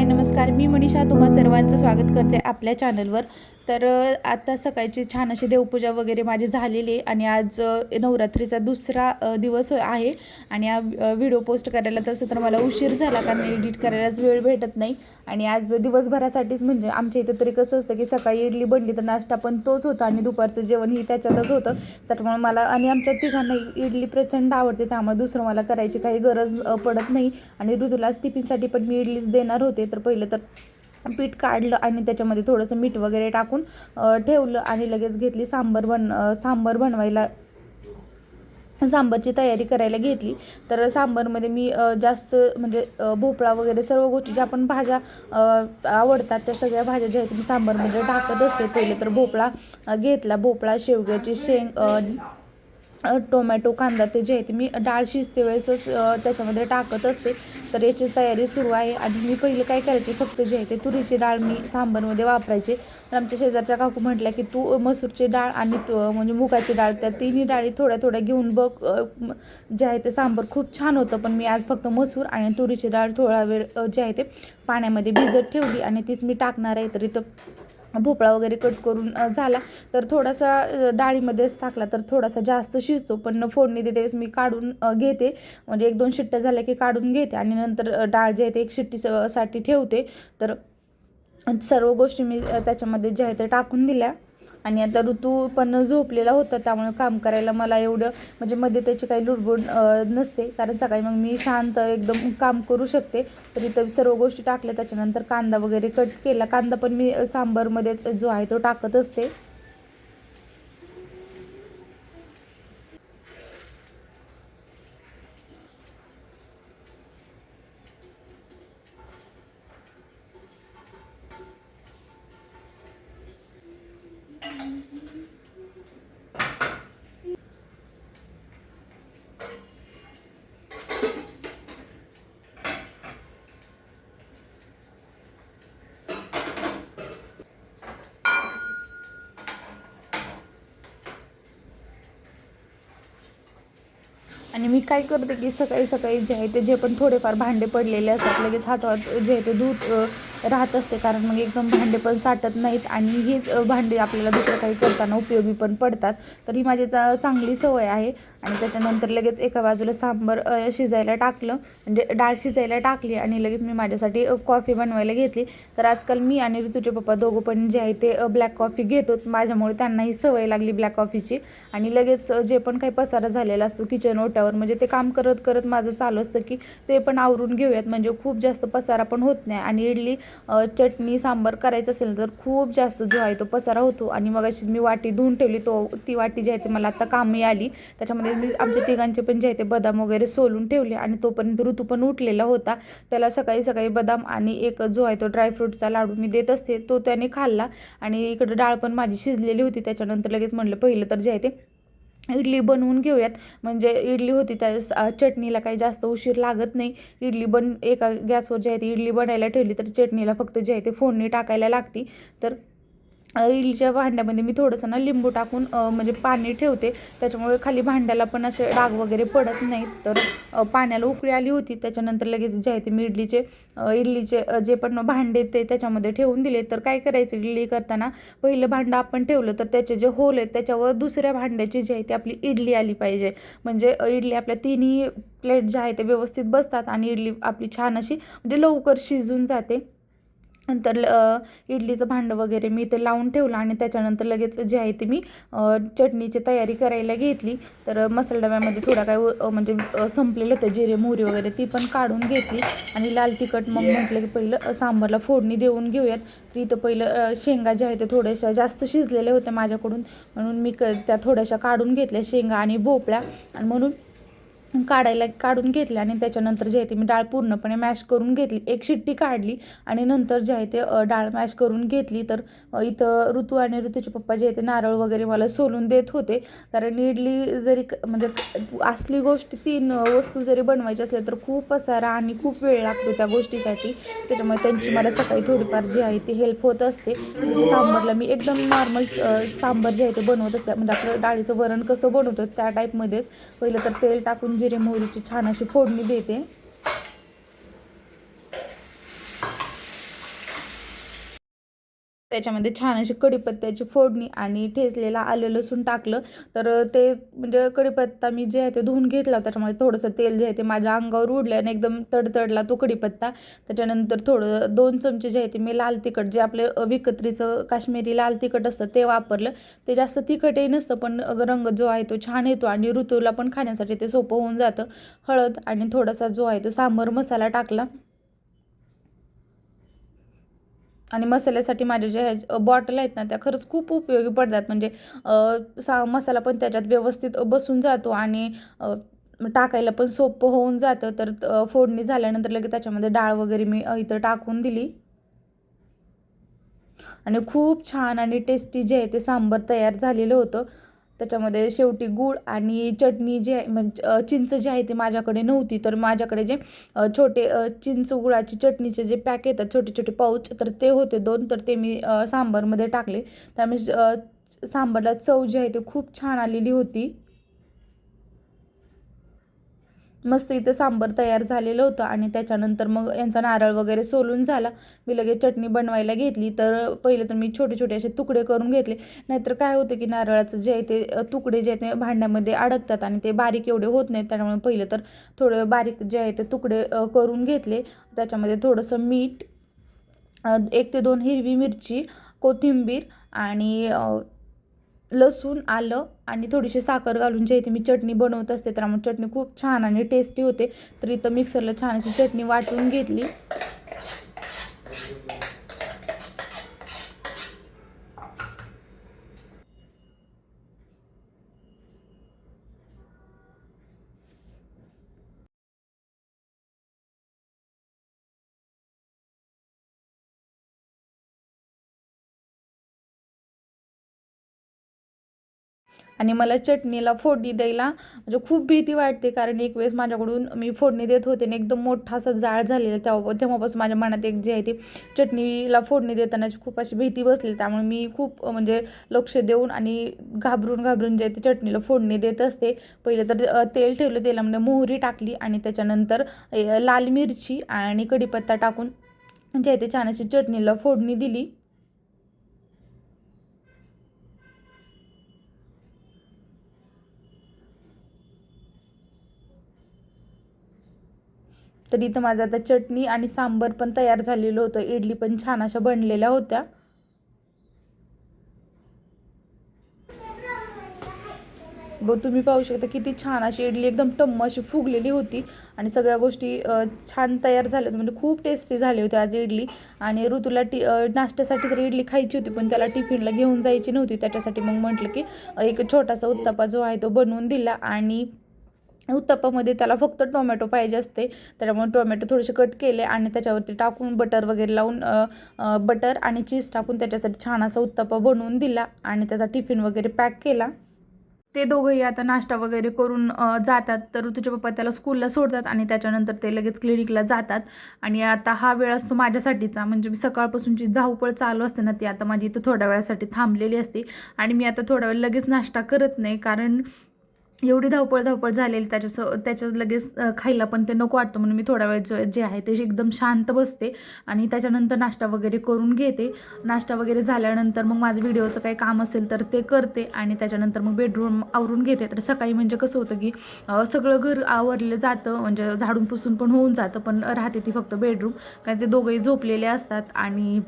हाय नमस्कार. मी मनीषा. तुम्हा सर्वांचं स्वागत करते आपल्या चॅनलवर तर आता सकाळची छान अशी देवपूजा वगैरे माझी झालेली आहे आणि आज नवरात्रीचा दुसरा दिवस आहे आणि हा व्हिडिओ पोस्ट करायला तसं तर मला उशीर झाला कारण एडिट करायलाच वेळ भेटत नाही. आणि आज दिवसभरासाठीच म्हणजे आमच्या इथे तरी कसं असतं की सकाळी इडली बनली तर नाश्ता पण तोच होता आणि दुपारचं जेवण ही त्याच्यातच होतं. त्याच्यामुळे मला आणि आमच्या तिघांना इडली प्रचंड आवडते त्यामुळे दुसरं मला करायची काही गरज पडत नाही. आणि ऋतूलाच टिफिनसाठी पण मी इडलीच देणार होते. तर पहिलं तर पीठ काढलं आणि त्याच्यामध्ये थोडंसं मीठ वगैरे टाकून ठेवलं आणि लगेच घेतली सांबर बन सांबर बनवायला. सांबरची तयारी करायला घेतली. तर सांबारमध्ये मी जास्त म्हणजे भोपळा वगैरे सर्व गोष्टी ज्या आपण भाज्या आवडतात त्या सगळ्या भाज्या ज्या आहेत मी सांबारमध्ये टाकत असते. पहिले तर भोपळा घेतला. भोपळा शेवग्याची शेंग टोमॅटो कांदा ते जे आहे ते मी डाळ शिजते वेळेसच त्याच्यामध्ये टाकत असते. तर याची तयारी सुरू आहे. आणि मी पहिले काय करायचे फक्त जे आहे ते तुरीची डाळ मी सांबारमध्ये वापरायचे. तर आमच्या शेजारच्या काकू म्हटल्या की तू मसूरची डाळ आणि म्हणजे मुगाची डाळ त्या तिन्ही डाळी थोड्या थोड्या घेऊन बघ. जे आहे ते सांबार खूप छान होतं पण मी आज फक्त मसूर आणि तुरीची डाळ थोडा वेळ जे आहे ते पाण्यामध्ये भिजत ठेवली आणि तीच मी टाकणार आहे. तर इथं भोपळा वगैरे कट करून झाला. तर थोडासा डाळीमध्येच टाकला तर थोडासा जास्त शिजतो. पण फोडणी देते वेळेस मी काढून घेते. म्हणजे एक दोन शिट्ट्या झाल्या की काढून घेते आणि नंतर डाळ जे आहे ते एक शिट्टी ठेवते. तर सर्व गोष्टी मी त्याच्यामध्ये जे आहे ते टाकून दिल्या. आणि आता ऋतू पण झोपलेला होता त्यामुळे काम करायला मला एवढं म्हणजे मध्ये त्याची काही लुडबुड नसते. कारण सकाळी मग मी शांत एकदम काम करू शकते. तर इथं सर्व गोष्टी टाकल्या. त्याच्यानंतर कांदा वगैरे कट केला. कांदा पण मी सांबारमध्येच जो आहे तो टाकत असते. आणि मी काय करते की सकाळी सकाळी जे आहे ते जे पण थोडेफार भांडे पडलेले असतात लगेच हातावर जे आहे ते दूध राहत असते. कारण मग एकदम भांडे पण साठत नाहीत आणि हीच भांडे आपल्याला दुसरं काही करताना उपयोगी पण पडतात. तर ही माझी चा चांगली सवय आहे. आणि त्याच्यानंतर लगेच एका बाजूला सांबर शिजायला टाकलं. म्हणजे डाळ शिजायला टाकली आणि लगेच मी माझ्यासाठी कॉफी बनवायला घेतली. तर आजकाल मी आणि ऋतूचे पप्पा दोघं पण जे आहे ते ब्लॅक कॉफी घेतो. माझ्यामुळे त्यांनाही सवय लागली ब्लॅक कॉफीची आणि लगेच जे पण काही पसारा झालेला असतो किचन ओट्यावर म्हणजे ते काम करत करत माझं चालू असतं की ते पण आवरून घेऊयात. म्हणजे खूप जास्त पसारा पण होत नाही. आणि इडली चटणी सांबार करायचं असेल तर खूप जास्त जो आहे तो पसारा होतो. आणि मग अशी मी वाटी धुवून ठेवली तो ती वाटी जी आहे ती मला आता कामी आली. त्याच्यामध्ये मी आमच्या तिघांचे पण जे आहे ते बदाम वगैरे सोलून ठेवले आणि तोपर्यंत ऋतू पण उठलेला होता. त्याला सकाळी सकाळी बदाम आणि एक जो आहे तो ड्रायफ्रूटचा लाडू मी देत असते तो त्याने खाल्ला. आणि इकडं डाळ पण माझी शिजलेली होती त्याच्यानंतर लगेच म्हणलं पहिलं तर जे आहे ते इडली बनवून घेऊयात. म्हणजे इडली होती त्या चटणीला काही जास्त उशीर लागत नाही. इडली बन एका गॅसवर जे आहे ती इडली बनायला ठेवली तर चटणीला फक्त जे आहे ते फोडणी टाकायला लागती. तर अ, इडलीच्या भांड्यामध्ये मी थोडंसं ना लिंबू टाकून म्हणजे पाणी ठेवते. त्याच्यामुळे खाली भांड्याला पण असे डाग वगैरे पडत नाहीत. तर पाण्याला उकळी आली होती. त्याच्यानंतर लगेच जे आहे ते मी इडलीचे इडलीचे जे पण भांडे ते त्याच्यामध्ये ठेवून दिले. तर काय करायचं इडली करताना पहिलं भांडं आपण ठेवलं तर त्याचे जे होल आहेत त्याच्यावर दुसऱ्या भांड्याची जी आहे ती आपली इडली आली पाहिजे. म्हणजे इडली आपल्या तिन्ही प्लेट ज्या आहे ते व्यवस्थित बसतात आणि इडली आपली छान अशी म्हणजे लवकर शिजून जाते. नंतर इडलीचं भांडं वगैरे मी ते लावून ठेवलं आणि त्याच्यानंतर लगेच जे आहे ते मी चटणीची तयारी करायला घेतली. तर मसाला डब्यामध्ये थोडा काय म्हणजे संपलेलं होतं जिरे मोहरी वगैरे ती पण काढून घेतली. आणि लाल तिखट मग म्हटलं की पहिलं सांबारला फोडणी देऊन घेऊयात. तर इथं पहिलं शेंगा ज्या आहेत ते थोड्याशा जास्त शिजलेल्या होत्या माझ्याकडून. म्हणून मी क त्या थोड्याशा काढून घेतल्या शेंगा आणि भोपळ्या आणि म्हणून काढायला काढून घेतले आणि त्याच्यानंतर जे आहे ते मी डाळ पूर्णपणे मॅश करून घेतली. एक शिट्टी काढली आणि नंतर जे आहे ते डाळ मॅश करून घेतली. तर इथं ऋतू आणि ऋतूचे पप्पा जे आहे ते नारळ वगैरे मला सोलून देत होते. कारण इडली जरी क- म्हणजे असली गोष्ट तीन वस्तू जरी बनवायची असल्या तर खूप पसारा आणि खूप वेळ लागतो त्या गोष्टीसाठी. त्याच्यामुळे त्यांची मला सकाळी थोडीफार जी आहे ती हेल्प होत असते. सांबारला मी एकदम नॉर्मल सांबार जे आहे ते बनवत असते. म्हणजे आपलं डाळीचं वरण कसं बनवतो त्या टाईपमध्येच पहिलं तर तेल टाकून जिरे मोहरीची छान अशी फोडणी देते. त्याच्यामध्ये छान अशी कढीपत्त्याची फोडणी आणि ठेचलेला आलं लसूण टाकलं. तर ते म्हणजे कढीपत्ता मी जे आहे ते धुवून घेतला त्याच्यामध्ये थोडंसं तेल जे आहे ते माझ्या अंगावर उडलं आणि एकदम तडतडला तो कढीपत्ता. त्याच्यानंतर थोडं दोन चमचे जे आहे ते मी लाल तिखट जे आपले विकत्रीचं काश्मीरी लाल तिखट असतं ते वापरलं. ते जास्त तिखटही नसतं पण रंग जो आहे तो छान येतो आणि ऋतूला पण खाण्यासाठी ते सोपं होऊन जातं. हळद आणि थोडासा जो आहे तो सांबर मसाला टाकला. आणि मसाल्यासाठी माझ्या ज्या ह्या बॉटल आहेत ना त्या खरंच खूप उपयोगी पडतात. म्हणजे सा मसाला पण त्याच्यात व्यवस्थित बसून जातो आणि टाकायला पण सोपं होऊन जातं. तर फोडणी झाल्यानंतर लगेच त्याच्यामध्ये डाळ वगैरे मी इथं टाकून दिली. आणि खूप छान आणि टेस्टी जे आहे ते सांबर तयार झालेलं होतं. त्याच्यामध्ये शेवटी गूळ आणि चटणी जी आहे म्हणजे चिंच जी आहे ती माझ्याकडे नव्हती. तर माझ्याकडे जे छोटे चिंच गुळाची चटणीचे जे पॅक येतात छोटे छोटे पाऊच तर ते होते दोन. तर ते मी सांबारमध्ये टाकले. त्यामुळे सांबारला चव जी आहे ती खूप छान आलेली होती. मस्त इथं सांबर तयार झालेलं होतं आणि त्याच्यानंतर मग यांचा नारळ वगैरे सोलून झाला. मी लगेच चटणी बनवायला घेतली. तर पहिले तर मी छोटे छोटे असे तुकडे करून घेतले. नाहीतर काय होतं की नारळाचं जे आहे ते तुकडे जे आहेत ते भांड्यामध्ये अडकतात आणि ते बारीक एवढे होत नाहीत. त्यामुळे पहिले तर थोडं बारीक जे आहे ते तुकडे करून घेतले. त्याच्यामध्ये थोडंसं मीठ एक ते दोन हिरवी मिरची कोथिंबीर आणि लसूण आलं आणि थोडीशी साखर घालून जे इथे मी चटणी बनवत असते तर मग चटणी खूप छान आणि टेस्टी होते. तर इथं मिक्सरला छान अशी चटणी वाटून घेतली. आणि मला चटणीला फोडणी द्यायला म्हणजे खूप भीती वाटते कारण एक वेळेस माझ्याकडून मी फोडणी देत होते आणि एकदम मोठा असा जाळ झालेला तेव्हा तेव्हापासून माझ्या मनात एक जे आहे ते चटणीला फोडणी देताना खूप अशी भीती बसली. त्यामुळे मी खूप म्हणजे लक्ष देऊन आणि घाबरून घाबरून जे आहे ते चटणीला फोडणी देत असते. पहिले तर तेल ठेवलं तेलामध्ये मोहरी टाकली आणि त्याच्यानंतर लाल मिरची आणि कढीपत्ता टाकून जे आहे ते छान अशी चटणीला फोडणी दिली. तर इथं माझं आता चटणी आणि सांबर पण तयार झालेलं होतं. इडली पण छान अशा बनलेल्या होत्या. ब तुम्ही पाहू शकता किती छान अशी इडली एकदम टम्म अशी फुगलेली होती. आणि सगळ्या गोष्टी छान तयार झाल्यात. म्हणजे खूप टेस्टी झाली होती आज इडली. आणि ऋतूला टी नाश्त्यासाठी तर इडली खायची होती पण त्याला टिफिनला घेऊन जायची नव्हती. त्याच्यासाठी मग म्हटलं की एक छोटासा उत्तापा जो आहे तो बनवून दिला. आणि उत्तप्पामध्ये त्याला फक्त टोमॅटो पाहिजे असते. त्याच्यामुळे टोमॅटो थोडेसे कट केले आणि त्याच्यावरती टाकून बटर वगैरे लावून बटर आणि चीज टाकून त्याच्यासाठी छान असा उत्तप्पा बनवून दिला आणि त्याचा टिफिन वगैरे पॅक केला. ते दोघंही आता नाश्ता वगैरे करून जातात. तर ऋतूचे पप्पा त्याला स्कूलला सोडतात आणि त्याच्यानंतर ते लगेच क्लिनिकला जातात. आणि आता हा वेळ असतो माझ्यासाठीचा. म्हणजे मी सकाळपासूनची धावपळ चालू असते ना ती आता माझी इथं थोड्या वेळासाठी थांबलेली असते. आणि मी आता थोड्या वेळ लगेच नाश्ता करत नाही. कारण एवढी धावपळ धावपळ झालेली त्याच्या त्याच्यात लगेच खायला पण ते नको वाटतं म्हणून मी थोडा वेळ जे आहे ते एकदम शांत बसते आणि त्याच्यानंतर नाश्ता वगैरे करून घेते. नाश्ता वगैरे झाल्यानंतर मग माझं व्हिडिओचं काही काम असेल तर ते करते आणि त्याच्यानंतर मग बेडरूम आवरून घेते. तर सकाळी म्हणजे कसं होतं की सगळं घर आवरलं जातं म्हणजे झाडून पुसून पण होऊन जातं पण राहते ती फक्त बेडरूम. कारण ते दोघंही झोपलेले असतात आणि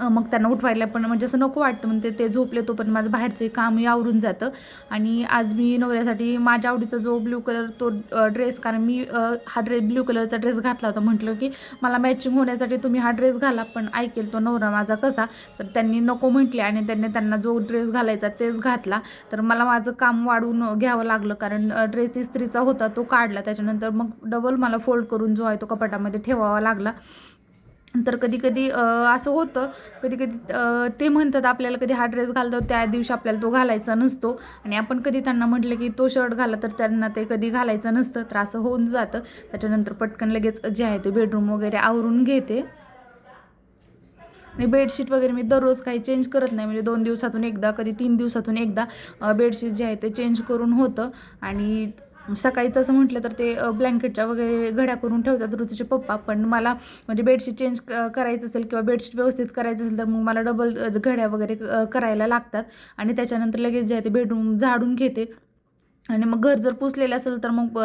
मग त्यांना उठवायला पण म्हणजे असं नको वाटतं. म्हणजे ते झोपले तो पण माझं बाहेरचे कामही आवरून जातं. आणि आज मी नवऱ्यासाठी माझ्या आवडीचा जो ब्ल्यू कलर तो ड्रेस कारण मी हा ड्रेस ब्ल्यू कलरचा ड्रेस घातला होता. म्हटलं की मला मॅचिंग होण्यासाठी तुम्ही हा ड्रेस घाला पण ऐकेल तो नवरा माझा कसा. तर त्यांनी नको म्हटले आणि त्यांनी त्यांना जो ड्रेस घालायचा तेच घातला. तर मला माझं काम वाढवून घ्यावं लागलं कारण ड्रेस इस्त्रीचा होता तो काढला. त्याच्यानंतर मग डबल मला फोल्ड करून जो आहे तो कपाटामध्ये ठेवावा लागला. तर कधी कधी असं होतं कधी कधी ते म्हणतात आपल्याला कधी हा ड्रेस घालतो त्या दिवशी आपल्याला तो घालायचा नसतो. आणि आपण कधी त्यांना म्हटलं की तो शर्ट घाला तर त्यांना ते कधी घालायचं नसतं. तर असं होऊन जातं. त्याच्यानंतर पटकन लगेच जे आहे ते बेडरूम वगैरे आवरून घेते. आणि बेडशीट वगैरे मी दररोज काही चेंज करत नाही. म्हणजे दोन दिवसातून एकदा कधी तीन दिवसातून एकदा बेडशीट जे आहे ते चेंज करून होतं. आणि सकाळी तसं म्हटलं तर ते ब्लँकेटच्या वगैरे घड्या करून ठेवतात ऋतूचे पप्पा. पण मला म्हणजे बेडशीट चेंज क- करायचं असेल किंवा बेडशीट व्यवस्थित करायचं असेल तर मग मला डबल घड्या वगैरे करायला लागतात. आणि त्याच्यानंतर लगेच जे आहे ते बेडरूम झाडून घेते. आणि मग घर जर पुसलेलं असेल तर मग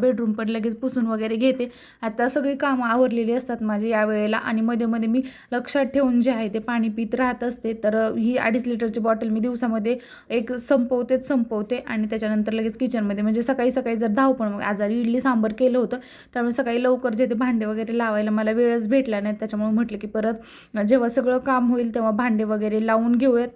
बेडरूम पण लगेच पुसून वगैरे घेते. आता सगळी कामं आवरलेली असतात माझी या वेळेला आणि मध्ये मध्ये मी लक्षात ठेवून जे आहे ते पाणी पित राहत असते. तर ही अडीच लिटरची बॉटल मी दिवसामध्ये एक संपवतेच संपवते आणि त्याच्यानंतर लगेच किचनमध्ये म्हणजे सकाळी सकाळी जर धावपळ मग आजारी इडली सांबर केलं होतं त्यामुळे सकाळी लवकर जे ते भांडे वगैरे लावायला मला वेळच भेटला नाही. त्याच्यामुळे म्हटलं की परत जेव्हा सगळं काम होईल तेव्हा भांडे वगैरे लावून घेऊयात.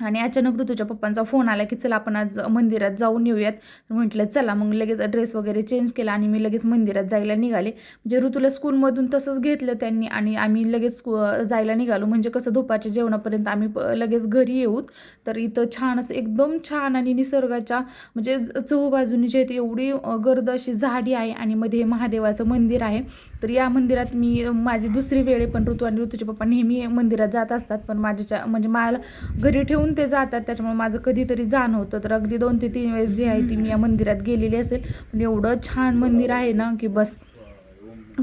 आणि अचानक ऋतूच्या पप्पांचा फोन आला की चला आपण आज मंदिरात जाऊन येऊयात. तर म्हटलं चला. मग लगेच ड्रेस वगैरे चेंज केला आणि मी लगेच मंदिरात जायला निघाले. म्हणजे ऋतूला स्कूलमधून तसंच घेतलं त्यांनी आणि आम्ही लगेच स्कू जायला निघालो. म्हणजे कसं दुपारच्या जेवणापर्यंत आम्ही लगेच घरी येऊत. तर इथं छान असं एकदम छान आणि निसर्गाच्या म्हणजे चहूबाजूनी जे आहेत ते एवढी गर्द अशी झाडी आहे आणि मध्ये हे महादेवाचं मंदिर आहे. तर या मंदिरात मी माझी दुसरी वेळे पण ऋतू आणि ऋतूचे पप्पा नेहमी मंदिरात जात असतात. पण माझ्याच्या म्हणजे मला घरी ठेवून ते जातात त्याच्यामुळे माझं कधीतरी जाणं होतं तर अगदी दोन ते तीन वेळेस जी आहे ती मी या मंदिरात गेलेली असेल. पण एवढं छान मंदिर आहे ना की बस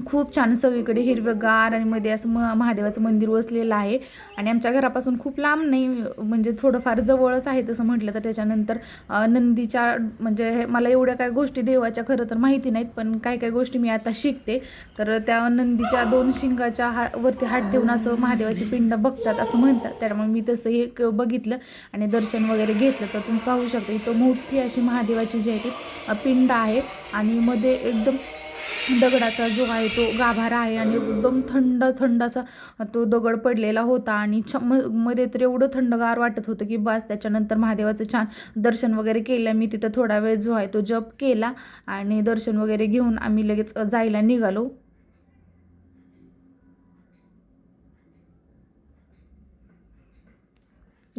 खूप छान सगळीकडे हिरवंगार आणि मध्ये असं म महादेवाचं मंदिर वसलेलं आहे. आणि आमच्या घरापासून खूप लांब नाही म्हणजे थोडंफार जवळच आहे तसं म्हटलं तर त्याच्यानंतर नंदीच्या म्हणजे हे- मला एवढ्या काय गोष्टी देवाच्या खरं तर माहिती नाहीत पण काय काय गोष्टी मी आता शिकते. तर त्या नंदीच्या दोन शिंगाच्या हा वरती हात ठेवून असं महादेवाची पिंड बघतात असं म्हणतात. त्यामुळे मी तसं हे क- बघितलं आणि दर्शन वगैरे घेतलं. तर तुम्ही पाहू शकता इथं मोठी अशी महादेवाची जी आहे ती पिंड आहे. आणि मध्ये एकदम दगडाचा जो आहे तो गाभारा आहे आणि एकदम थंड थंड असा तो दगड पडलेला होता आणि छ म मध्ये तर एवढं थंडगार वाटत होतं की बस त्याच्यानंतर महादेवाचं छान दर्शन वगैरे केलं. मी तिथं थोडा वेळ जो आहे तो जप केला आणि दर्शन वगैरे घेऊन आम्ही लगेच जायला निघालो.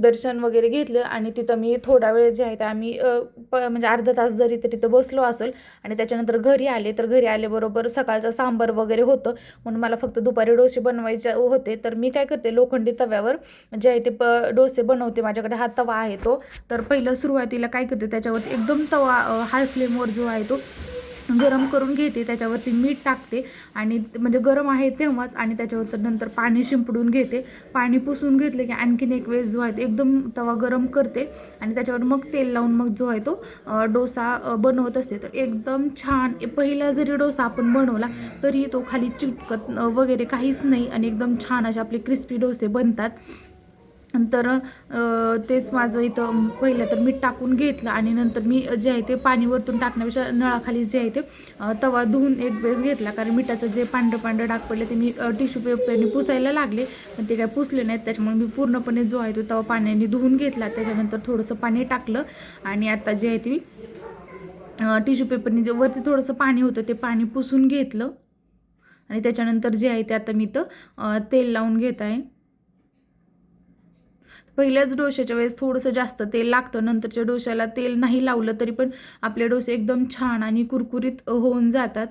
दर्शन वगैरे घेतलं आणि तिथं मी थोडा वेळ जे आहे ते आम्ही प म्हणजे अर्धा तास जरी तर तिथं बसलो असेल आणि त्याच्यानंतर घरी आले तर घरी आल्याबरोबर सकाळचा सांबार वगैरे होतं. म्हणून मला फक्त दुपारी डोसे बनवायचे होते. तर मी काय करते लोखंडी तव्यावर जे आहे ते प डोसे बनवते. माझ्याकडे हा तवा आहे तो. तर पहिलं सुरुवातीला काय करते त्याच्यावरती एकदम तवा हाय फ्लेमवर जो आहे तो गरम करून घेते त्याच्यावरती मीठ टाकते आणि म्हणजे गरम आहे तेव्हाच आणि त्याच्यावर नंतर पाणी शिंपडून घेते. पाणी पुसून घेतले की आणखीन एक वेळेस जो आहे तो एकदम तवा गरम करते आणि त्याच्यावर मग तेल लावून मग जो आहे तो डोसा बनवत असते. तर एकदम छान पहिला जरी डोसा आपण बनवला तरी तो खाली चिटकत वगैरे काहीच नाही आणि एकदम छान असे आपले क्रिस्पी डोसे बनतात. तर तेच माझं इथं पहिलं तर मीठ टाकून घेतलं आणि नंतर मी जे आहे ते पाणी वरतून टाकण्यापेक्षा नळाखाली जे आहे ते तवा धुवून एक वेळेस घेतला. कारण मिठाचं जे पांढरं पांढरं डाग पडले ते मी टिश्यू पेपरने पुसायला लागले. पण ते काय पुसले नाहीत. त्याच्यामुळे मी पूर्णपणे जो आहे तो तवा पाण्याने धुवून घेतला. त्याच्यानंतर थोडंसं पाणी टाकलं. आणि आता जे आहे ते मी टिश्यू पेपरने जे वरती थोडंसं पाणी होतं ते पाणी पुसून घेतलं. आणि त्याच्यानंतर जे आहे ते आता मी इथं तेल लावून घेत आहे. पहिल्याच डोश्याच्या वेळेस थोडंसं जास्त तेल लागतं नंतरच्या डोश्याला तेल नाही लावलं तरी पण आपले डोसे एकदम छान आणि कुरकुरीत होऊन जातात.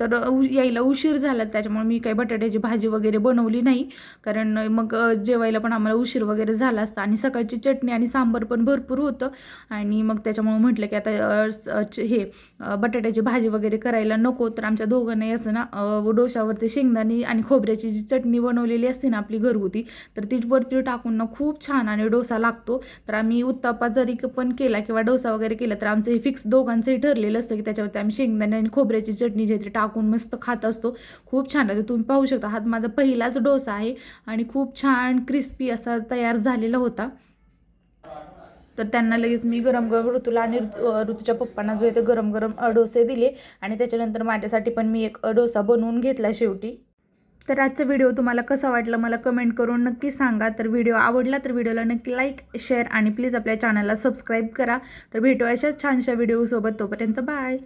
तर उ यायला उशीर झाला त्याच्यामुळे मी काही बटाट्याची भाजी वगैरे बनवली नाही. कारण मग जेवायला पण आम्हाला उशीर वगैरे झाला असता आणि सकाळची चटणी आणि सांबार पण भरपूर होतं. आणि मग त्याच्यामुळे म्हटलं की आता स- हे बटाट्याची भाजी वगैरे करायला नको. तर आमच्या दोघांनाही असं ना डोशावरती शेंगदाणे आणि खोबऱ्याची जी चटणी बनवलेली असते ना आपली घरगुती तर ती वरती टाकून ना खूप छान आणि डोसा लागतो. तर आम्ही उत्तापा जरी पण केला किंवा डोसा वगैरे केला तर आमचं हे फिक्स दोघांचंही ठरलेलं असतं की त्याच्यावरती आम्ही शेंगदाणे आणि खोबऱ्याची चटणी जे आहे टाकून मस्त खात असतो. खूप छान लागतं. तुम्ही पाहू शकता हा माझा पहिलाच डोसा आहे आणि खूप छान क्रिस्पी असा तयार झालेला होता. तर त्यांना लगेच मी गरम गरम ऋतूला आणि ऋतूच्या पप्पांना जो आहे ते गरम गरम डोसे दिले आणि त्याच्यानंतर माझ्यासाठी पण मी एक डोसा बनवून घेतला शेवटी. तर आजचा व्हिडिओ तुम्हाला कसा वाटला मला कमेंट करून नक्की सांगा. तर व्हिडिओ आवडला तर व्हिडिओला नक्की लाईक शेअर आणि प्लीज आपल्या चॅनलला सबस्क्राईब करा. तर भेटू अशाच छानशा व्हिडिओसोबत तोपर्यंत बाय